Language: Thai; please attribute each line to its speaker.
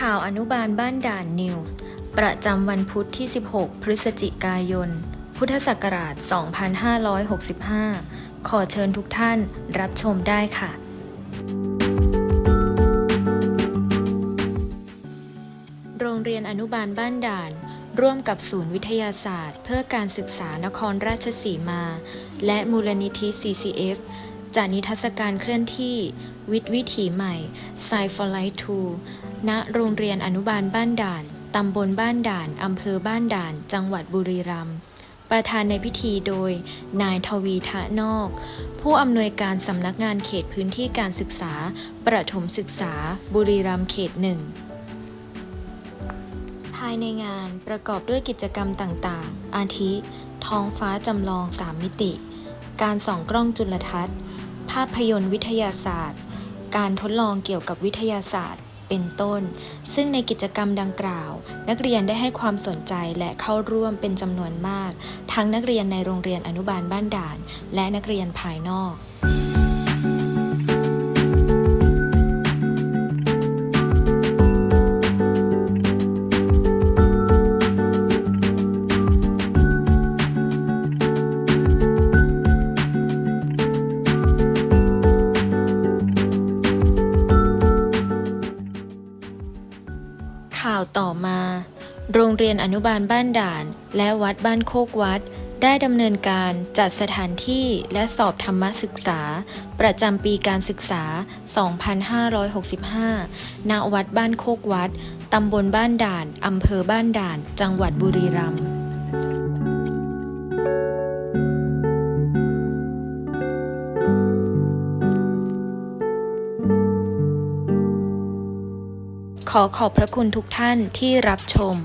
Speaker 1: ข่าวอนุบาลบ้านด่านนิวส์ ประจำวันพุธที่ 16 พฤศจิกายน พุทธศักราช 2565 ขอเชิญทุกท่านรับชมได้ค่ะ โรงเรียนอนุบาลบ้านด่าน ร่วมกับศูนย์วิทยาศาสตร์ เพื่อการศึกษานครราชสีมา และมูลนิธิ CCF จัดนิทรรศการเคลื่อนที่ วิทย์วิถีใหม่ s c i for Light 2ณโรงเรียนอนุบาลบ้านด่าน ตำบลบ้านด่าน อำเภอบ้านด่าน จังหวัดบุรีรัมย์ประธานในพิธีโดย นายทวีทะนอก ผู้อำนวยการสำนักงานเขตพื้นที่การศึกษา ประถมศึกษา บุรีรัมย์เขตหนึ่ง ภายในงานประกอบด้วยกิจกรรมต่างๆ อาทิ ท้องฟ้าจำลอง 3 มิติ การส่องกล้องจุลทรรศน์ ภาพยนตร์วิทยาศาสตร์ การทดลองเกี่ยวกับวิทยาศาสตร์ เป็นต้น ซึ่งในกิจกรรมดังกล่าว นักเรียนได้ให้ความสนใจและเข้าร่วมเป็นจำนวนมาก ทั้งนักเรียนในโรงเรียนอนุบาลบ้านด่าน และนักเรียนภายนอก ข่าวต่อมา โรงเรียนอนุบาลบ้านด่าน และวัดบ้านโคกวัด ได้ดำเนินการจัดสถานที่และสอบธรรมศึกษา ประจำปีการศึกษา 2565 ณ วัดบ้านโคกวัด ตำบลบ้านด่าน อำเภอบ้านด่าน จังหวัดบุรีรัมย์ ขอขอบพระคุณทุกท่านที่รับชม